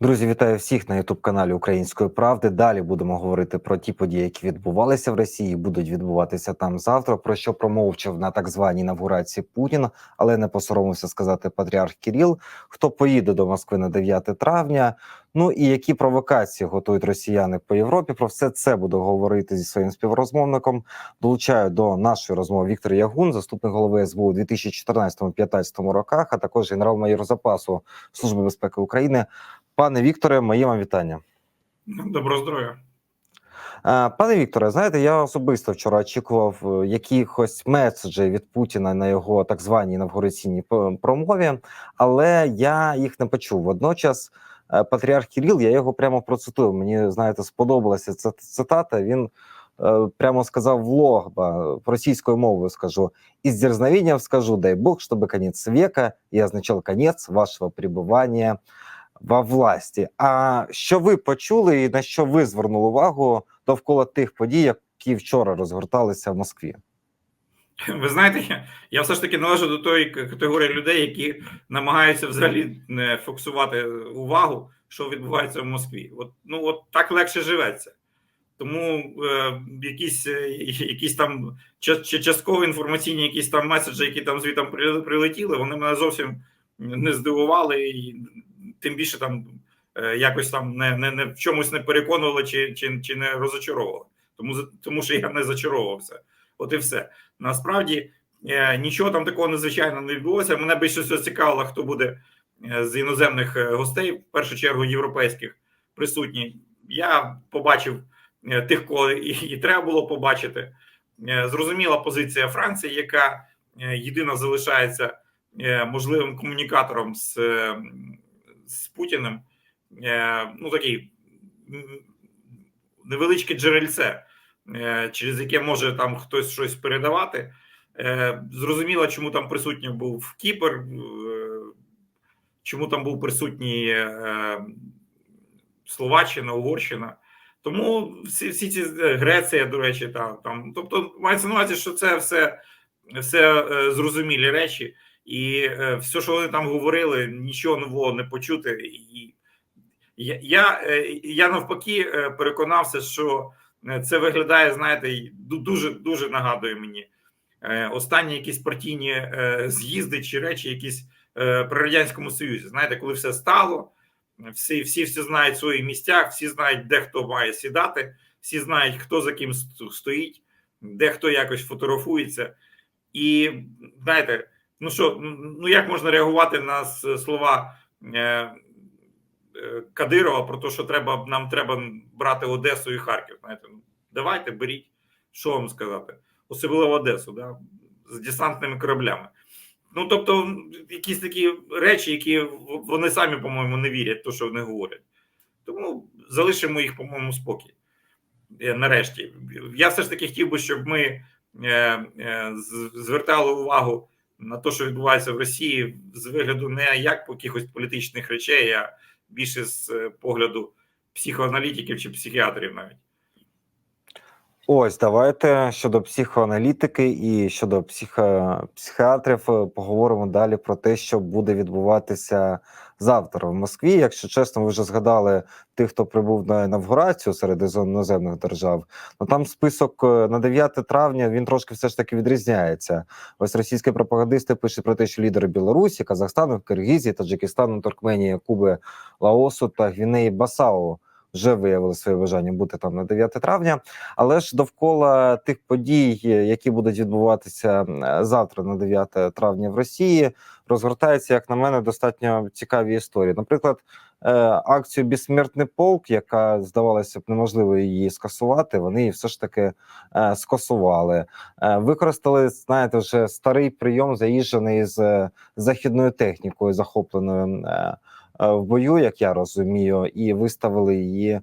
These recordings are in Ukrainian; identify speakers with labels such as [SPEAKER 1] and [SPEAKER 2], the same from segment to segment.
[SPEAKER 1] Друзі, вітаю всіх на youtube каналі Української правди. Далі будемо говорити про ті події, які відбувалися в Росії, будуть відбуватися там завтра. Про що промовчав на так званій інавгурації Путін, але не посоромився сказати патріарх Кіріл. Хто поїде до Москви на 9 травня? Ну і які провокації готують росіяни по Європі? Про все це буду говорити зі своїм співрозмовником. Долучаю до нашої розмови Віктор Ягун, заступник голови СБУ у 2014-2015 роках, а також генерал-майор запасу Служби безпеки України. Пане Вікторе, моє вам вітання.
[SPEAKER 2] Доброго здоров'я.
[SPEAKER 1] Е, Пане Вікторе, знаєте, я особисто вчора очікував е, якихось меседжей від Путіна на його так званій інавгураційній промові, але я їх не почув. Водночас, е, патріарх Кіріл, я його прямо процитую. Мені знаєте, сподобалася ця цитата. Він прямо сказав в логба російською мовою. Скажу із дерзновением скажу, дай Бог, щоб конець века і означав конець вашого перебування во власті. А що ви почули, і на що ви звернули увагу довкола тих подій, які вчора розгорталися в Москві?
[SPEAKER 2] Ви знаєте, я, все ж таки належу до тої категорії людей, які намагаються взагалі не фокусувати увагу, що відбувається в Москві. От ну от так легше живеться. Тому е, якісь, е, якісь там ча- ча- частково інформаційні якісь там меседжі, які там звітом прилетіли, вони мене зовсім не здивували, і тим більше там е, якось там не, не, не в чомусь не переконували чи, чи, чи не розочаровували. Тому тому що я не зачаровувався. От і все. Насправді е, нічого там такого надзвичайного не відбулося. Мене більше всього цікавило, хто буде е, з іноземних гостей, в першу чергу європейських присутні. Я побачив тих, кого і, і треба було побачити. Зрозуміла позиція Франції, яка єдина залишається можливим комунікатором з, з Путіним. Е, Ну такий невеличке джерельце е, через яке може там хтось щось передавати. Е, Зрозуміло, чому там присутній був Кіпр, чому там був присутній Словаччина, Угорщина. Тому всі, всі ці Греція, до речі, там, там тобто мається на увазі, що це все, все зрозумілі речі, і е, все, що вони там говорили, нічого нового не почути. І я, я, е, я навпаки е, переконався, що це виглядає, знаєте, дуже дуже нагадує мені останні якісь партійні з'їзди чи речі, якісь при радянському союзі. Знаєте, коли все стало, всі, всі всі знають в своїх місцях, всі знають, де хто має сідати, всі знають, хто за ким стоїть, де хто якось фотографується. І знаєте, ну що, ну як можна реагувати на слова? Е, е, Кадирова про те, що треба нам треба брати Одесу і Харків. Знаєте, ну, давайте беріть, що вам сказати, особливо Одесу, да, з десантними кораблями. Ну тобто, якісь такі речі, які вони самі, по-моєму, не вірять, те, що вони говорять. Тому залишимо їх, по-моєму, спокій. Е, Нарешті, я все ж таки хотів би, щоб ми звертали увагу на те, що відбувається в Росії, з вигляду не як по якихось політичних речей, а більше з е, погляду психоаналітиків чи психіатрів навіть.
[SPEAKER 1] Ось давайте щодо психоаналітики і щодо психо... психіатрів е, поговоримо далі про те, що буде відбуватися завтра в Москві. Якщо чесно, ви вже згадали тих, хто прибув на інавгурацію серед іноземних держав. Ну там список е, на 9 травня він трошки все ж таки відрізняється. Ось російські пропагандисти пишуть про те, що лідери Білорусі, Казахстану, Киргізії, Таджикистану, Туркменії, Куби, Лаосу та Гвінеї Басау вже виявили своє бажання бути там на 9 травня. Але ж довкола тих подій, які будуть відбуватися завтра, на 9 травня в Росії, розгортаються, як на мене, достатньо цікаві історії. Наприклад, е, акцію Безсмертний полк, яка здавалося б неможливо її скасувати, вони її все ж таки е, скасували. Е, Використали, знаєте, вже старий прийом, заїжджений з західною технікою, захопленою в бою, як я розумію, і виставили її е,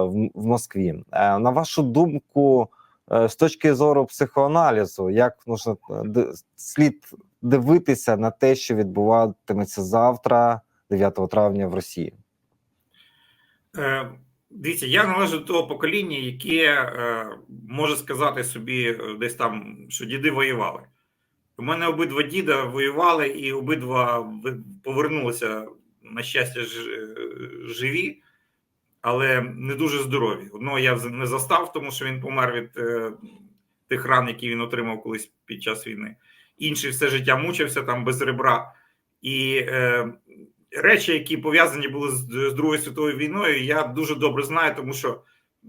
[SPEAKER 1] в, Москві. Е, На вашу думку, е, з точки зору психоаналізу, як е, слід дивитися на те, що відбуватиметься завтра, 9 травня в Росії?
[SPEAKER 2] Е, Дивіться, я належу до того покоління, яке е, може сказати собі е, десь там, що діди воювали. У мене обидва діда воювали, і обидва повернулися на щастя, е, живі, але не дуже здорові. Одного я не застав, тому що він помер від е, тих ран, які він отримав колись під час війни. Інший все життя мучився там без ребра. І е, речі, які пов'язані були з, з Другою світовою війною, я дуже добре знаю, тому що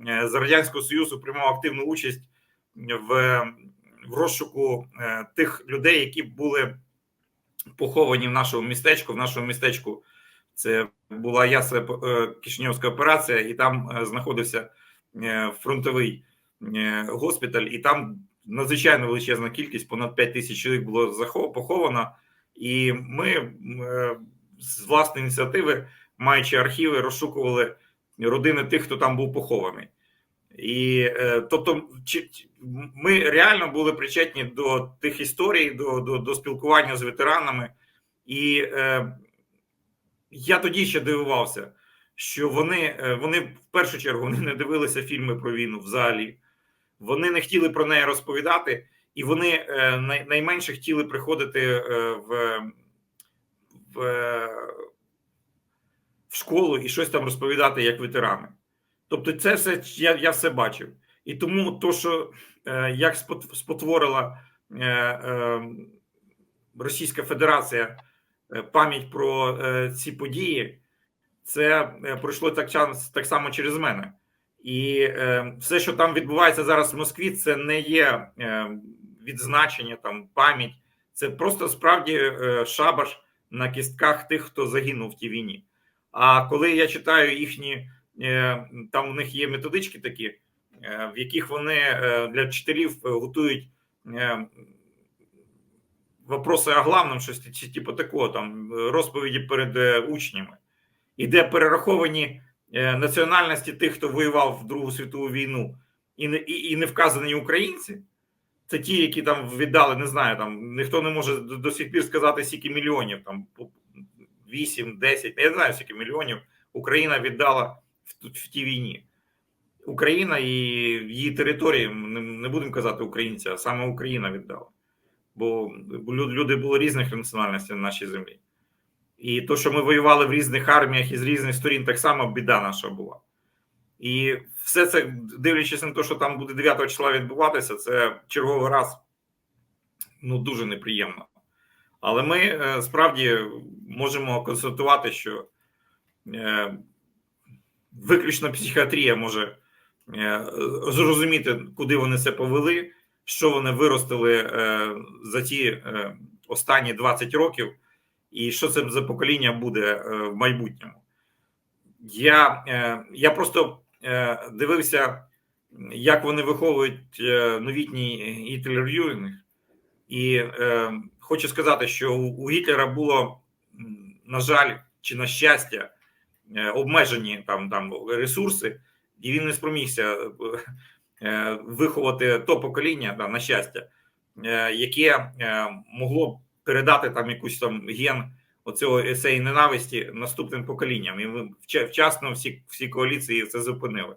[SPEAKER 2] е, з Радянського Союзу приймав активну участь в, в розшуку е, тих людей, які були поховані в нашому містечку. В нашому містечку це була ясна е, Кишинівська операція, і там е, знаходився е, фронтовий госпіталь, і там надзвичайно величезна кількість, понад 5 тисяч чоловік було поховано. І ми з власної ініціативи, маючи архіви, розшукували родини тих, хто там був похований. І тобто, ми реально були причетні до тих історій, до, до, до спілкування з ветеранами. І я тоді ще дивувався, що вони, е, вони в першу чергу вони не дивилися фільми про війну взагалі. Вони не хотіли про неї розповідати, і вони е, найменше хотіли приходити е, в, в, в школу і щось там розповідати як ветерани. Тобто, це все я, я все бачив. І тому то, що як спот- спотворила Російська Федерація пам'ять про е, ці події, це е, пройшло так, час- так само через мене. І е, все, що там відбувається зараз в Москві, це не є е, відзначення, там пам'ять, це просто справді е, шабаш на кістках тих, хто загинув в тій війні. А коли я читаю їхні, е, там у них є методички такі, е, в яких вони е, для вчителів е, готують е, вопроси о главном, щось чи типу такого, там е, розповіді перед е, учнями, і де перераховані е, національності тих, хто воював в Другу світову війну, і не, і, і не вказані українці. Це ті, які там віддали, не знаю, там ніхто не може до, до сих пір сказати, скільки мільйонів, там 8, 10, я не знаю, скільки мільйонів Україна віддала в, в тій війні. Україна і її території, не, будемо казати українці, а саме Україна віддала. Бо люди були різних національностей на нашій землі. І то, що ми воювали в різних арміях і з різних сторін, так само біда наша була. І все це, дивлячись на те, що там буде 9 числа відбуватися, це черговий раз ну, дуже неприємно. Але ми е, справді можемо констатувати, що е, виключно психіатрія може е, зрозуміти, куди вони це повели, що вони виростили е, за ті е, останні 20 років, і що це за покоління буде е, в майбутньому. Я, я просто дивився, як вони виховують новітній гітлер-юрінг, і е, хочу сказати, що у, Гітлера було, на жаль, чи на щастя, обмежені там, там ресурси, і він не спромігся виховати то покоління, да, на щастя, е, яке е, могло передати там якусь там ген оцього цієї ненависті наступним поколінням. І вчасно всі, всі коаліції це зупинили.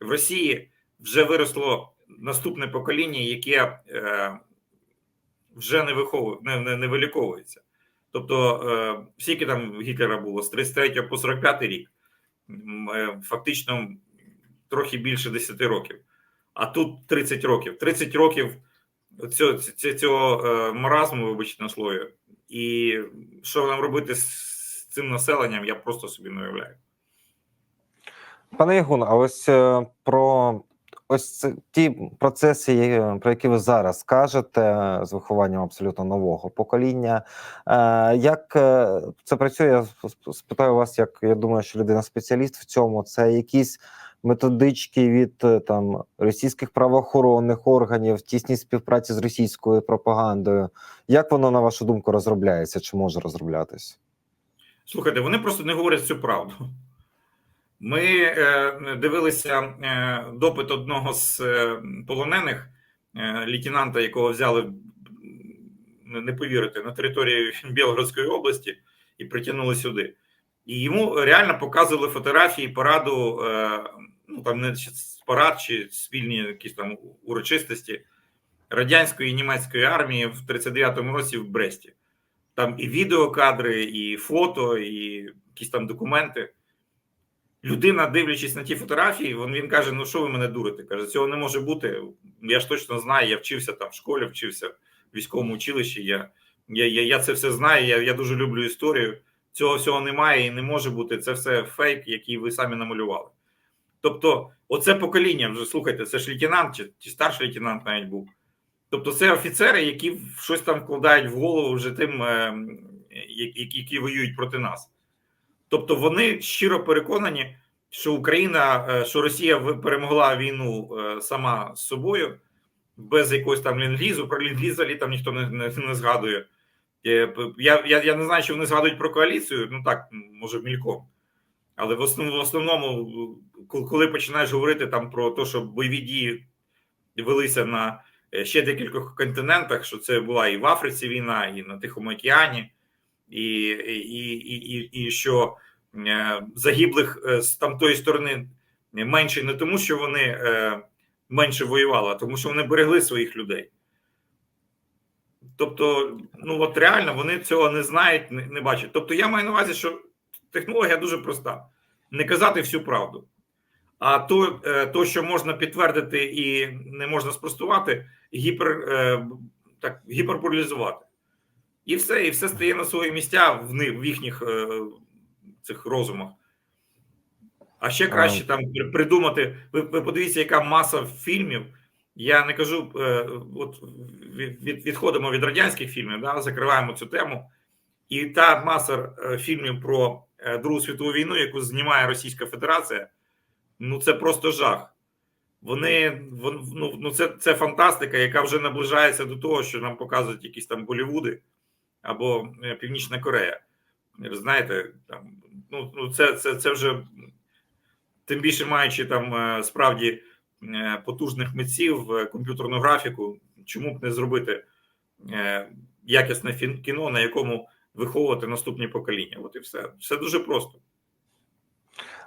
[SPEAKER 2] В Росії вже виросло наступне покоління, яке е, вже не виховує, не, не, не виліковується. Тобто, е, скільки там Гітлера було з 33 по 45 рік, е, фактично трохи більше 10 років. А тут 30 років. 30 років цього, цього, е, маразму, вибачте на слові. І що нам робити з цим населенням, я просто собі не уявляю.
[SPEAKER 1] Пане Ягун, а ось е, про ось ті процеси, про які ви зараз кажете, е, з вихованням абсолютно нового покоління. Е, Як е, це працює? Я спитаю вас, як я думаю, що людина спеціаліст в цьому. Це якісь методички від е, там російських правоохоронних органів в тісній співпраці з російською пропагандою. Як воно, на вашу думку, розробляється? Чи може розроблятись?
[SPEAKER 2] Слухайте, вони просто не говорять всю правду. Ми е, дивилися е, допит одного з е, полонених, е, лейтенанта, якого взяли, не повірите, на території Білгородської області і притягнули сюди. І йому реально показували фотографії параду, е, ну там не парад чи спільні якісь там урочистості радянської і німецької армії в 39-му році в Бресті. Там і відеокадри, і фото, і якісь там документи. Людина, дивлячись на ті фотографії, він, він каже: Ну що ви мене дурите? Каже, цього не може бути. Я ж точно знаю, я вчився там в школі, вчився в військовому училищі. Я, я, я, я це все знаю. Я, я дуже люблю історію. Цього всього немає і не може бути. Це все фейк, який ви самі намалювали. Тобто, оце покоління, вже слухайте, це ж лейтенант чи, чи старший лейтенант навіть був. Тобто, це офіцери, які щось там вкладають в голову вже тим, е, які, які воюють проти нас. Тобто, вони щиро переконані, що Україна, е, що Росія перемогла війну е, сама з собою, без якогось там лінглізу. Про лінгліз взагалі там ніхто не, не, не згадує. Е, Я, я, я не знаю, що вони згадують про коаліцію, ну так, може, мільком. Але в основному, коли- починаєш говорити там про те, що бойові дії велися на е, ще декількох континентах, що це була і в Африці війна, і на Тихому океані, і, і, і, і, і що е, загиблих з тамтої сторони менше не тому, що вони менше воювали, а тому що вони берегли своїх людей. Тобто, ну от реально вони цього не знають, не, не бачать. Тобто, я маю на увазі, що технологія дуже проста: не казати всю правду. А то, е, то що можна підтвердити і не можна спростувати, гіпер, е, так, гіперболізувати. І все, і все стає на свої місця в, в їхніх е, цих розумах. А ще краще там придумати. Ви, ви подивіться, яка маса фільмів. Я не кажу, е, от від, від- відходимо від радянських фільмів, да, закриваємо цю тему. І та маса е, фільмів про е, Другу світову війну, яку знімає Російська Федерація, ну це просто жах. Вони вон, ну, ну це, це фантастика, яка вже наближається до того, що нам показують якісь там Болівуди або Північна Корея. Ви знаєте, там ну, ну це, це, це вже тим більше маючи там справді потужних митців, е, комп'ютерну графіку, чому б не зробити е, якісне кіно, на якому виховувати наступні покоління? От і все. Все дуже просто.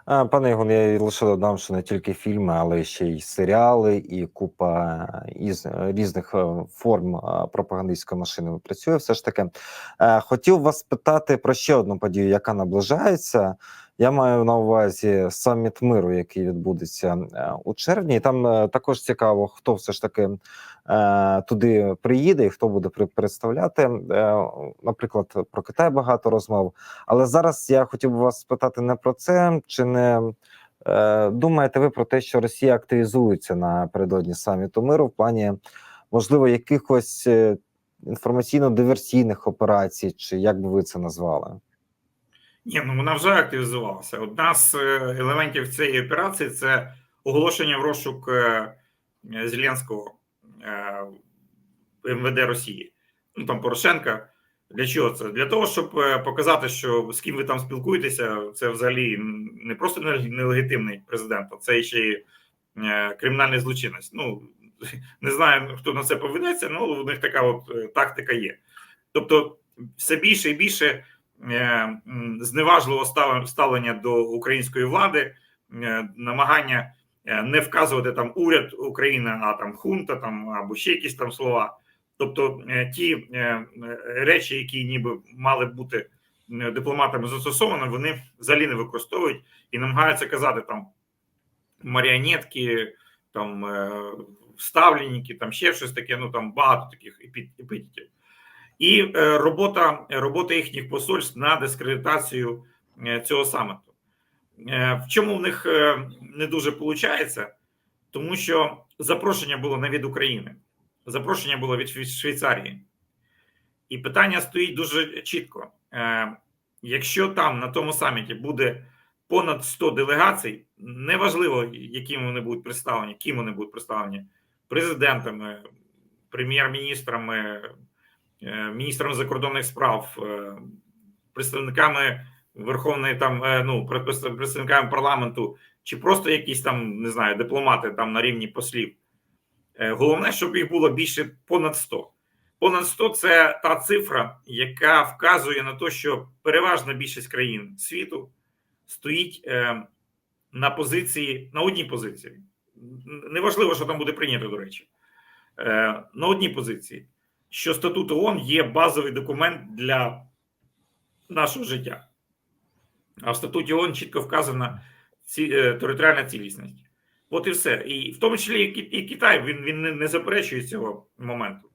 [SPEAKER 1] Пане Ігор, я лише додам, що не тільки фільми, але ще й серіали, і купа із різних е, форм е, пропагандистської машини працює. Все ж таки, Е, хотів вас спитати про ще одну подію, яка наближається. Я маю на увазі саміт миру, який відбудеться е, у червні. І там е, також цікаво, хто все ж таки е, туди приїде і хто буде представляти. Е, Наприклад, про Китай багато розмов. Але зараз я хотів би вас спитати не про це, чи не е, думаєте ви про те, що Росія активізується напередодні саміту миру в плані можливо якихось е, інформаційно-диверсійних операцій, чи як би ви це назвали?
[SPEAKER 2] Ні, ну вона вже активізувалася. Одна з е, елементів цієї операції це оголошення в розшук е, Зеленського е, МВД Росії. Ну там Порошенка. Для чого це? Для того, щоб е, показати, що з ким ви там спілкуєтеся, це взагалі не просто нелегітимний президент, а це ще й е, кримінальний злочинець. Ну не знаю, хто на це поведеться, але у них така от е, тактика є. Тобто, все більше і більше е, м, ставлення до української влади, е, намагання е, не вказувати там уряд України, а там хунта, там або ще якісь там слова. Тобто е, ті е, е, речі, які ніби мали бути е, дипломатами застосовані, вони взагалі не використовують і намагаються казати там маріонетки, там е, вставленники, там ще щось таке. Ну там багато таких епі- епітетів. І е, робота, робота їхніх посольств на дискредитацію е, цього саміту. Е, В чому в них е, не дуже виходить? Тому що запрошення було не від України, запрошення було від Швейцарії. І питання стоїть дуже чітко: Е, якщо там на тому саміті буде понад 100 делегацій, неважливо, яким вони будуть представлені, ким вони будуть представлені президентами, прем'єр-міністрами, міністрами закордонних справ, представниками Верховної там е, ну пред- представниками парламенту, чи просто якісь там не знаю дипломати там на рівні послів. Е, Головне, щоб їх було більше понад 100. Понад 100 – це та цифра, яка вказує на те, що переважна більшість країн світу стоїть е, на позиції на одній позиції. Неважливо, що там буде прийнято, до речі, на одній позиції, що статут ООН є базовий документ для нашого життя. А в статуті ООН чітко вказана ці, е, територіальна цілісність. От і все. І в тому числі і, Китай він, він не, заперечує цього моменту.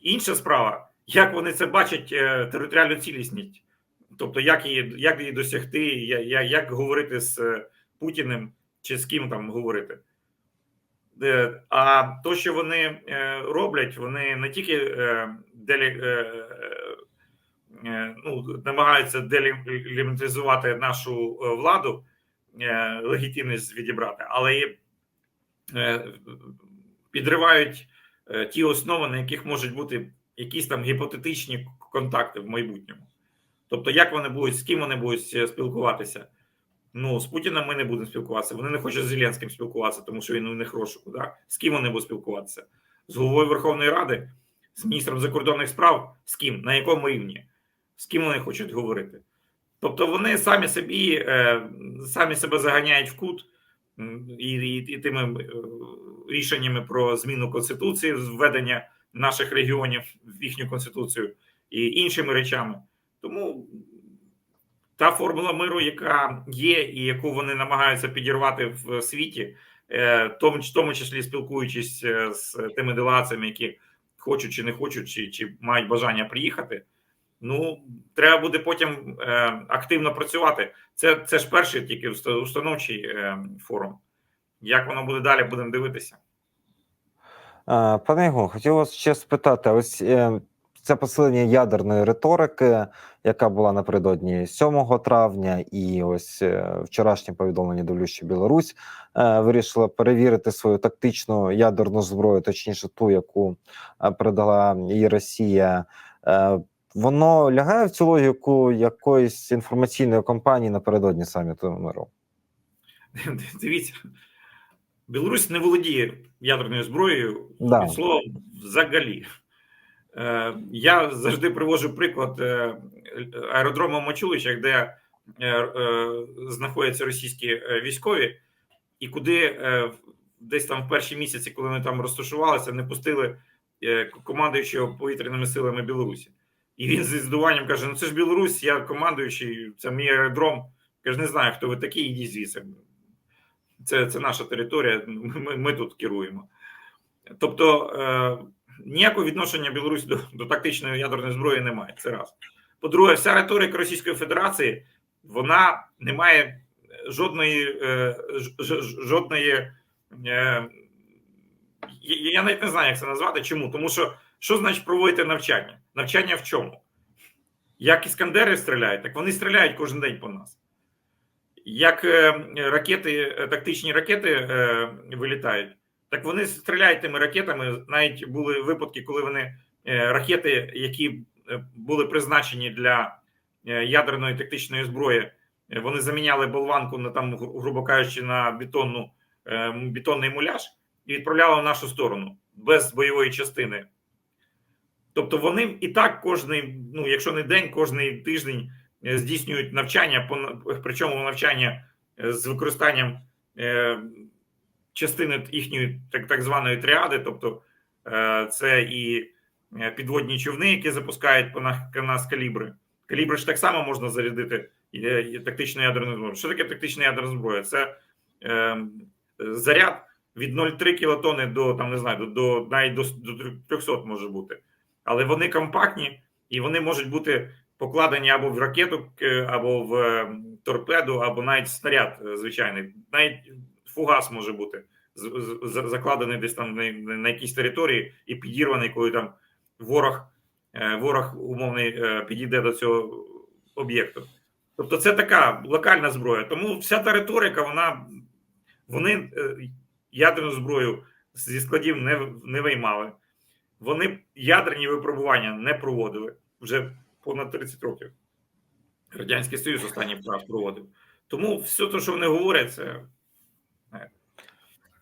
[SPEAKER 2] Інша справа, як вони це бачать, е, територіальну цілісність, тобто як її, як її досягти, я- я- як говорити з е, Путіним чи з ким там говорити. А то, що вони роблять, вони не тільки ну, намагаються делімітизувати нашу е, владу, е, легітимність відібрати, але і е, підривають е, ті основи, на яких можуть бути якісь там гіпотетичні контакти в майбутньому. Тобто, як вони будуть, з ким вони будуть е, спілкуватися. Ну, з Путіним ми не будемо спілкуватися. Вони не хочуть з Зеленським спілкуватися, тому що він у них розшуку. Да? З ким вони будуть спілкуватися? З головою Верховної Ради, з міністром закордонних справ, з ким, на якому рівні, з ким вони хочуть говорити. Тобто вони самі собі е, самі себе заганяють в кут і, і, і тими е, рішеннями про зміну конституції, введення наших регіонів в їхню конституцію і іншими речами. Тому та формула миру, яка є, і яку вони намагаються підірвати в світі, е, в тому, числі спілкуючись з тими делегаціями, які хочуть чи не хочуть, чи, чи мають бажання приїхати. Ну, треба буде потім е, активно працювати. Це, це ж перший тільки уста- установчий е, форум. Як воно буде далі, будемо дивитися.
[SPEAKER 1] Пане Ігор, хотів вас ще спитати: ось е, це посилення ядерної риторики, яка була напередодні 7 травня, і ось е, вчорашнє повідомлення дивлюсь, що Білорусь е, вирішила перевірити свою тактичну ядерну зброю, точніше, ту, яку е, передала їй Росія. Воно лягає в цю логіку якоїсь інформаційної кампанії напередодні саміту миру.
[SPEAKER 2] Дивіться, Білорусь не володіє ядерною зброєю
[SPEAKER 1] Да.
[SPEAKER 2] від слова взагалі. Е, Я завжди привожу приклад е, аеродрому в Мачуличах, де е, е, знаходяться російські е, військові, і куди е, десь там в перші місяці, коли вони там розташувалися, не пустили е, командуючого повітряними силами Білорусі. І він зі здуванням каже: Ну це ж Білорусь, я командуючий, це мій аеродром. Каже, не знаю, хто ви такі, ідіть звідси. Це, це наша територія, ми, ми тут керуємо. Тобто е, ніякого відношення Білорусі до, до тактичної ядерної зброї немає. Це раз. По-друге, вся риторика Російської Федерації вона не має жодної, е, ж- жодної. Е, я навіть не знаю, як це назвати. Чому? Тому що що значить проводити навчання? Навчання в чому? Як іскандери стріляють, так вони стріляють кожен день по нас. Як е, ракети, е, тактичні ракети е, вилітають, так вони стріляють тими ракетами. Навіть були випадки, коли вони ракети, які були призначені для ядерної тактичної зброї, вони заміняли болванку на там, грубо кажучи, на бетонну бетонний муляж і відправляли в нашу сторону без бойової частини. Тобто вони і так кожний, ну якщо не день, кожний тиждень е, здійснюють навчання, причому навчання е, з використанням е, частини їхньої так, так званої тріади, тобто це і підводні човни, які запускають по на- нас калібри. Калібри ж так само можна зарядити тактичною ядерною зброєю. Що таке тактична ядерна зброя? Це е, заряд від 0,3 кілотони до там не знаю, до навіть до, до 300 може бути. Але вони компактні і вони можуть бути покладені або в ракету, е, або в е, торпеду, або навіть снаряд е, звичайний. Навіть фугас може бути закладений десь там на, якійсь території і підірваний, коли там ворог, е, ворог умовний підійде до цього об'єкту. Тобто, це така локальна зброя. Тому вся та риторика, вона вони ядерну зброю зі складів не, не виймали. Вони ядерні випробування не проводили вже понад 30 років. Радянський Союз останній раз проводив. Тому все те, що вони говорять, це е,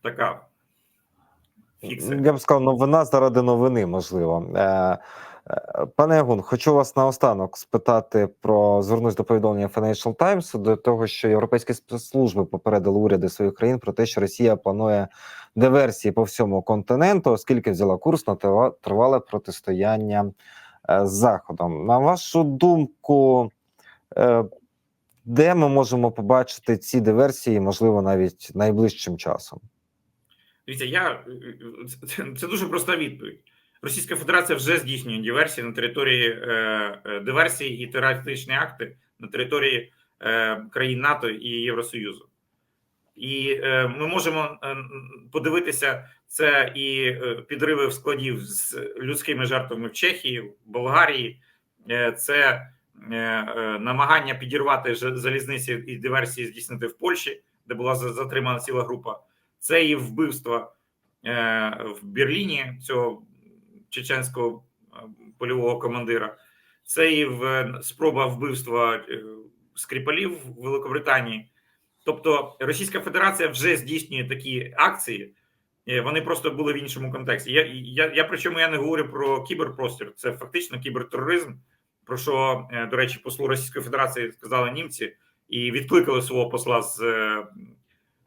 [SPEAKER 2] така фікція.
[SPEAKER 1] Я б сказав, новина заради новини, можливо. Е, е, Пане Ягун, хочу вас наостанок спитати про звернусь до повідомлення Financial Times до того, що європейські спецслужби попередили уряди своїх країн про те, що Росія планує диверсії по всьому континенту, оскільки взяла курс на тривале протистояння е, з Заходом. На вашу думку, е, де ми можемо побачити ці диверсії, можливо, навіть найближчим часом?
[SPEAKER 2] Дивіться, я це, це дуже проста відповідь. Російська Федерація вже здійснює диверсії на території е, е, диверсії і терористичні акти на території е, країн НАТО і Євросоюзу. І е, ми можемо е, подивитися це і е, підриви в складів з людськими жертвами в Чехії, в Болгарії, це намагання підірвати залізниці і диверсії здійснити в Польщі, де була затримана ціла група. Це і вбивство в Берліні цього чеченського польового командира. Це і спроба вбивства Скрипалів в Великобританії. Тобто Російська Федерація вже здійснює такі акції, е, вони просто були в іншому контексті. Я, я, я причому я не говорю про кіберпростір, це фактично кібертероризм, про що, е, до речі, послу Російської Федерації сказали німці і відкликали свого посла з е,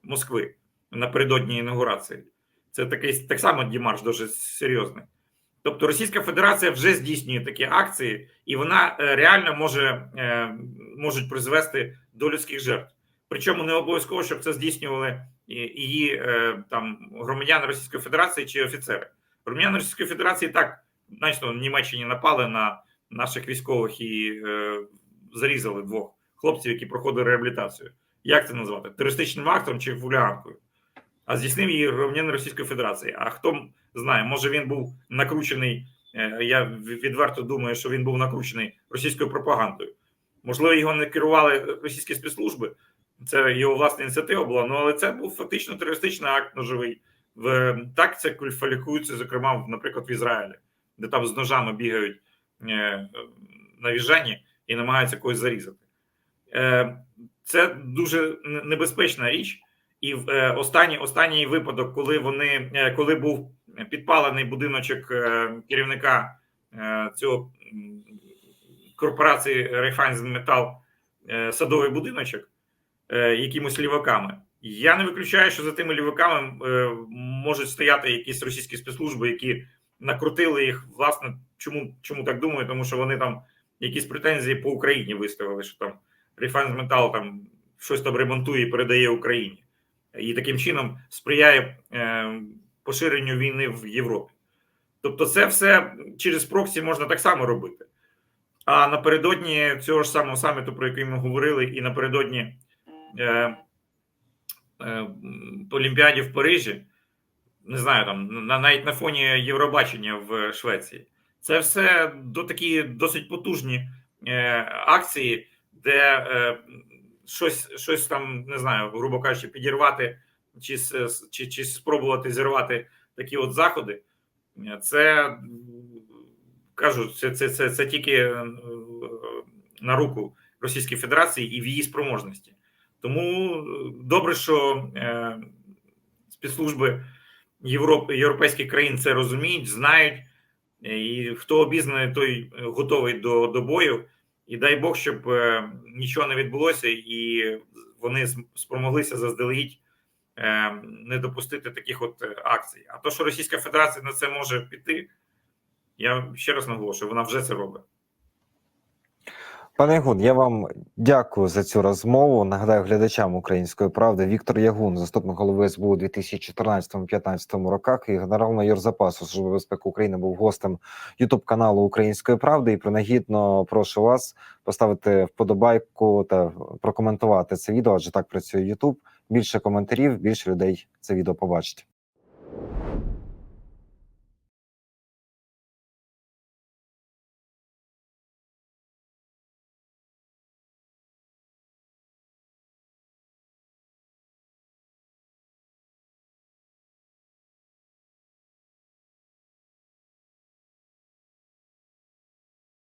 [SPEAKER 2] Москви напередодні інаугурації. Це такий так само дімарш дуже серйозний. Тобто Російська Федерація вже здійснює такі акції, і вона реально може можуть призвести до людських жертв. Причому не обов'язково, щоб це здійснювали її е, там громадяни Російської Федерації чи офіцери. Громадяни Російської Федерації так, значно, в Німеччині напали на наших військових і е, зарізали двох хлопців, які проходили реабілітацію. Як це назвати? Терористичним актом чи хуліганкою? А здійснив її громадянин Російської Федерації. А хто знає, може він був накручений. е, Я відверто думаю, що він був накручений російською пропагандою. Можливо, його не керували російські спецслужби. Це його власна ініціатива була. Ну але це був фактично терористичний акт ножовий. В так це кваліфікується, зокрема, наприклад, в Ізраїлі, де там з ножами бігають е, на віжані і намагаються когось зарізати. Е, Це дуже небезпечна річ. І в е, останній останній випадок, коли вони е, коли був підпалений будиночок е, керівника е, цього корпорації Райфайнзенметал е, садовий будиночок е, якимось ліваками. Я не виключаю, що за тими ліваками е, можуть стояти якісь російські спецслужби, які накрутили їх. Власне, чому чому так думаю? Тому що вони там якісь претензії по Україні виставили, що там Райфайнзметал там щось там ремонтує і передає Україні, і таким чином сприяє е, поширенню війни в Європі. Тобто, це все через проксі можна так само робити. А напередодні цього ж самого саміту, про який ми говорили, і напередодні е, е, Олімпіаді в Парижі, не знаю, там на, навіть на фоні Євробачення в Швеції, це все до такі досить потужні е, акції, де е, щось, щось там, не знаю, грубо кажучи, підірвати чи, чи, чи спробувати зірвати такі от заходи. Це кажу, це, це, це, це тільки е, на руку Російській Федерації і в її спроможності. Тому е, добре, що е, спецслужби Європи, європейських країн це розуміють, знають, е, і хто обізнаний, той готовий до, до бою. І дай Бог, щоб е, нічого не відбулося, і вони спромоглися заздалегідь е, не допустити таких от е, акцій. А то, що Російська Федерація на це може піти, я ще раз наголошую, вона вже це робить.
[SPEAKER 1] Пане Ягун, я вам дякую за цю розмову. Нагадаю глядачам української правди. Віктор Ягун, заступник голови СБУ у 2014-2015 роках, і генерал-майор запасу Служби безпеки України був гостем Ютуб каналу Української правди. І принагідно прошу вас поставити вподобайку та прокоментувати це відео, адже так працює Ютуб. Більше коментарів, більше людей це відео побачить.